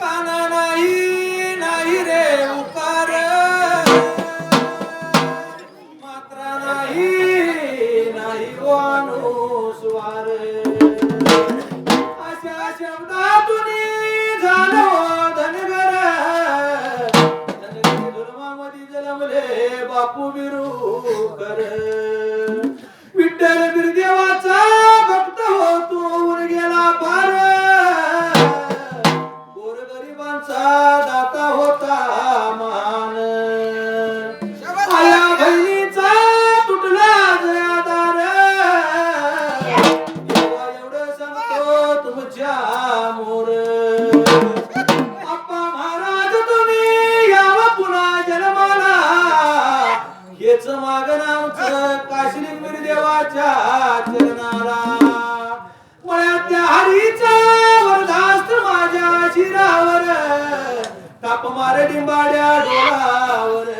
Pana! काप मारे डिंबाड्या डोळावर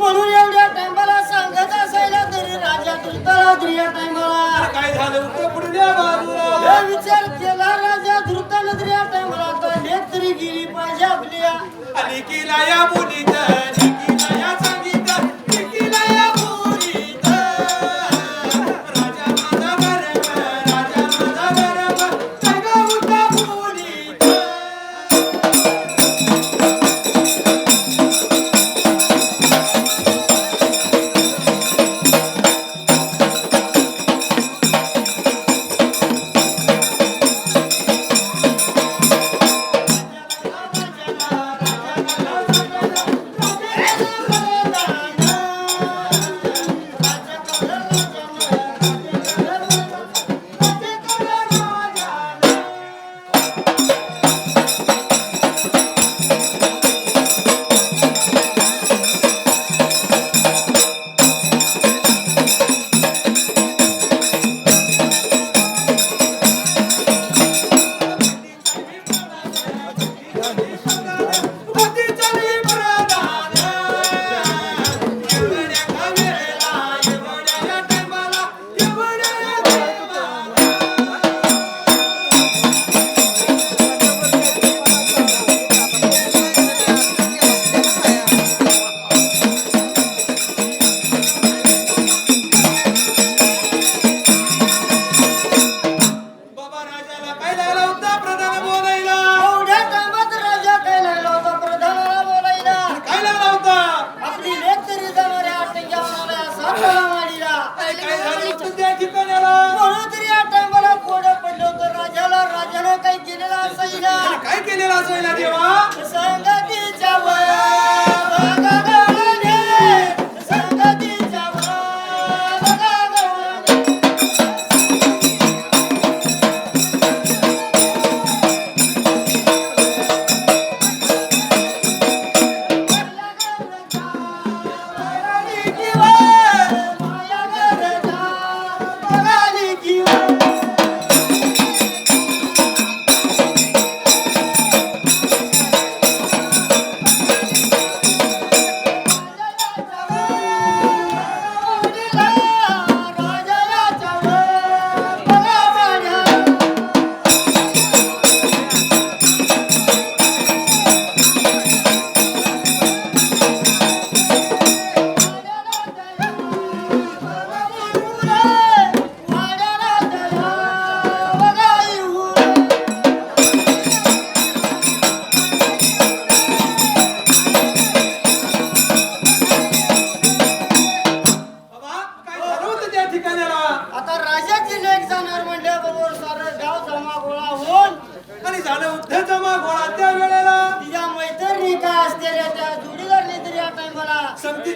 म्हणून एवढ्या टायमाला सांगत असायला तरी राजा धृतला या टायमाला. काय झालं? उत्तर पुढे विचार केला राजा धृतला या टायमाला. तर नेत्री गिरी पाहिजे आपल्या. अली किला या मुलीचा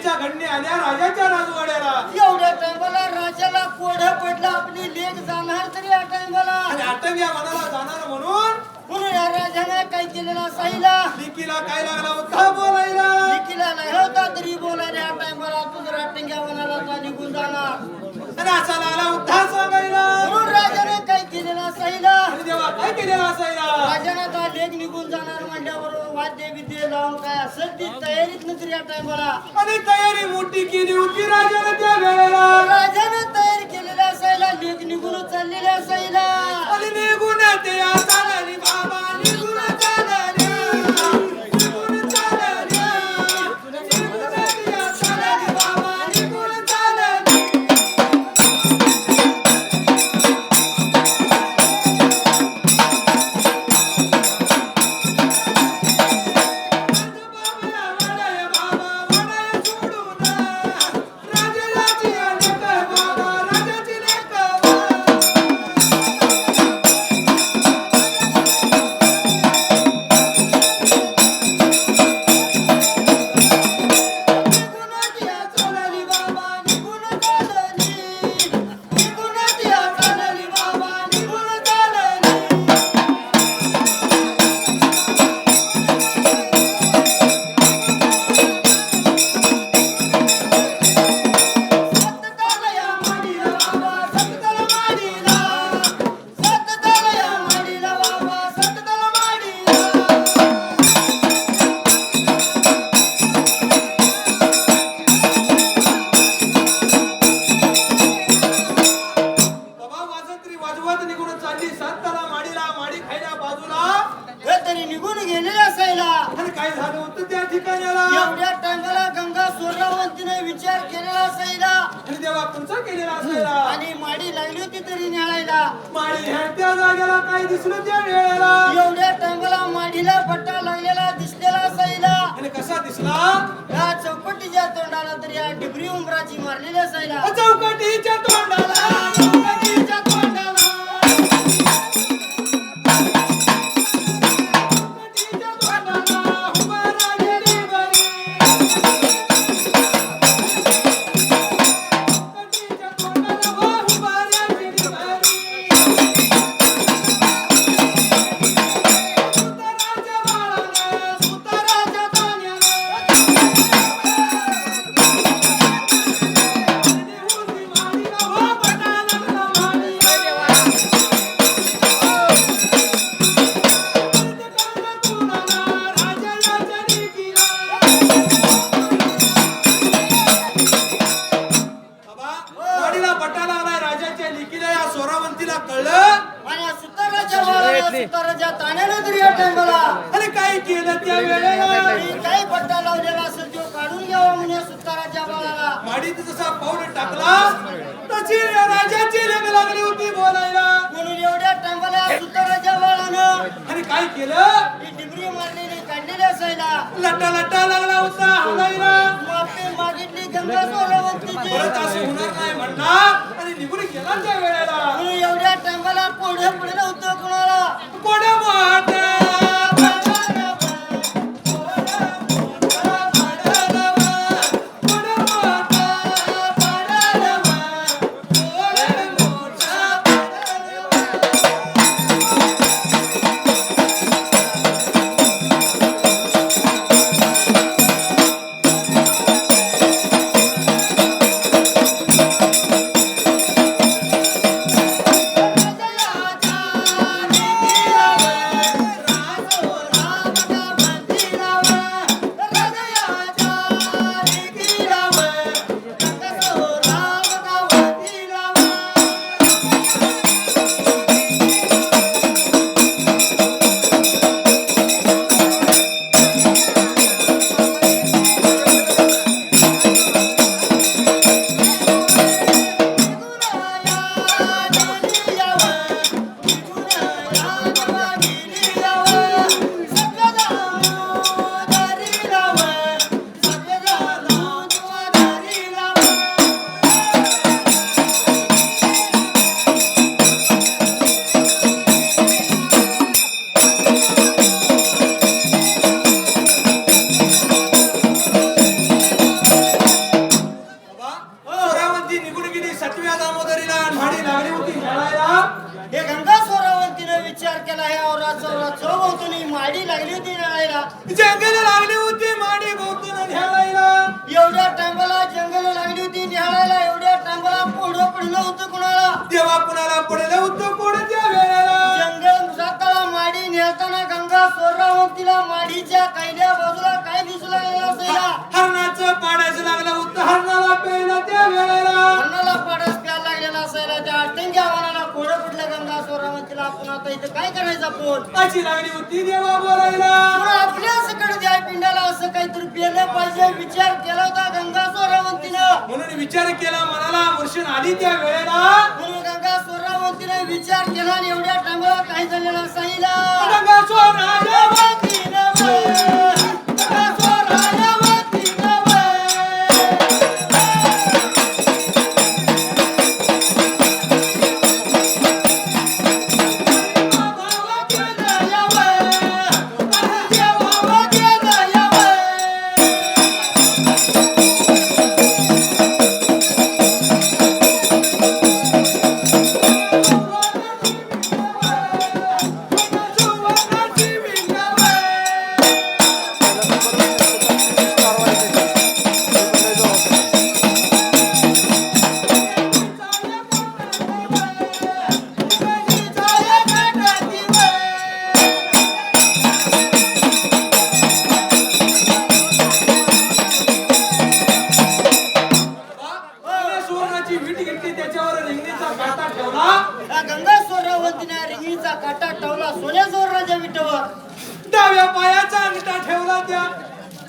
संगतीच्या घडणी आल्या राजाच्या राजवाड्याला. एवढ्या टायमाला राजाला कोढ पडला आपली लेख जाणार तरी या टायमाला आणि आठव्या मनाला जाणार म्हणून म्हणून या राजाने काय केलेला साईला लिकीला काय लागला होता बोलायला? लेकीला नाही होता तरी बोलायला या टायमाला तुझं राटंग्या वनाला का निघून जाणार. आणि असा लागला उद्धा काय केलेला असायला? राजाने आता लेख निघून जाणार म्हणल्याबरोबर वाद्य विद्ये लावून काय असं ती तयारीत नसरी या टायमाला. आणि तयारी मोठी केली होती राजाने त्या वेळेला. राजाने तयारी केलेल्या असायला लेख निघून चाललेल्या असायला. आणि निघून ते दिसलं त्या वेळेला. एवढ्या टायमाला माडीला पट्टा लागलेला दिसलेला आणि कसा दिसला? या चौकटीच्या तोंडाला तरी या डिबरी उमराची मारलेली असायला चौकटीच्या लटा लागला होता हलायला माफी मागितली गंगा सोरवंतीची परत असं होणार नाही म्हणणार आणि निघून गेला त्या वेळेला. म्हणून एवढ्या टायमाला कोढे पडलं होतं कोणाला? कोण्या मोठ्या सोरावतीला माडीच्या कायद्या बाजूला काय दिसू लागलेला असेला हरणाचं पाडायचं लागलं होतं. हरणाला प्यायला त्या वेळेला. अन्नाला पाडस प्यायला लागलेला असायला. त्या अटंग्या वनाला कोडं पडलं गंगा सोरावतीला आपण आता इथं काय करायचं आपण? अशी लागली होती देवा बोलायला. पण आपल्या सकड द्या पिंडाला असं काहीतरी पेलं पाहिजे. विचार केला होता गंगा सोरावतीनं म्हणून विचार केला मनाला. मुर्शिन आली त्या वेळेला. म्हणून गंगा सोरावतीने विचार केला आणि एवढ्या टांगला काय झालेला असायला अंगठा ठेवला त्या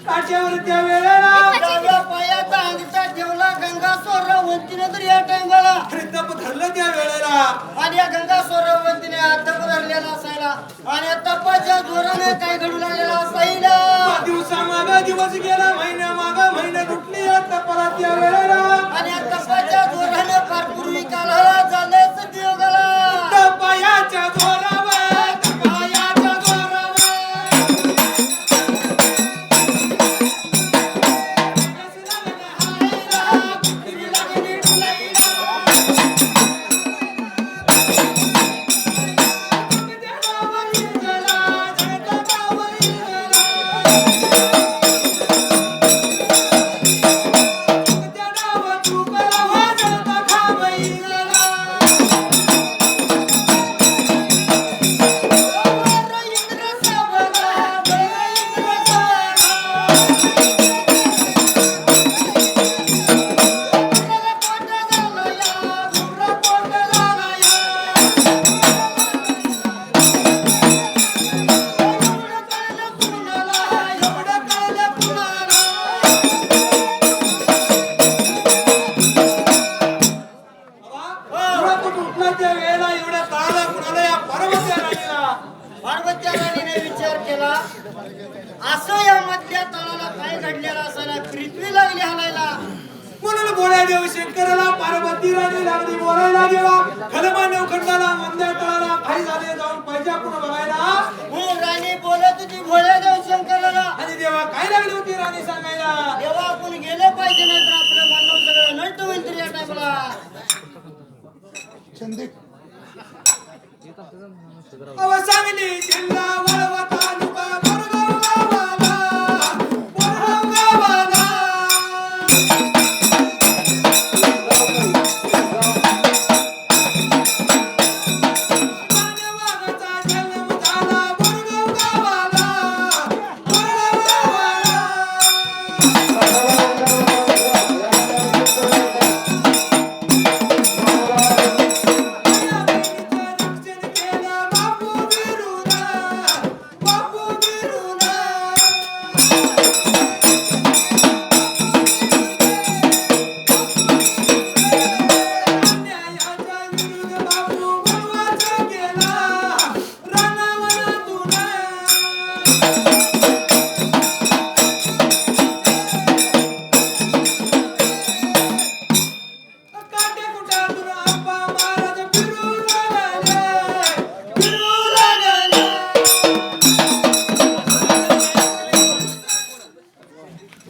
काट्यावर त्या वेळेला डाव्या पायाचा अंगठा ठेवला गंगा सोरावतीने तर या टाइमाला अरे तप धरलं त्या वेळेला. आणि या गंगा सोरावतीने हात धरलेला असायला. आणि या तपाच्या जोराने काय घडू लागलेला असायला? दिवसा माग दिवस गेला महिन्या माग महिना तुटली तपाला त्या वेळेला. आणि या तपाच्या जोराने फार पूर्वी कालाला झाल्याच देवगाला तपायाच्या जोरावर त्या पृथ्वी लागली हालायला म्हणून बोला देव शंकराला पार्वती राणी लागली बोलायला देवा खलमा मंद्या तळाला काही झाले जाऊन पाहिजे आपण बघायला. म्हणून राणी बोलत होती भोळ्या देव शंकराला आणि देवा काय लागली होती राणी सांगायला? तेव्हा आपण गेले पाहिजे नाही तर आपलं म्हणणं सगळं नष्ट होईल तरी या टायमाला अव सांगली जिल्हा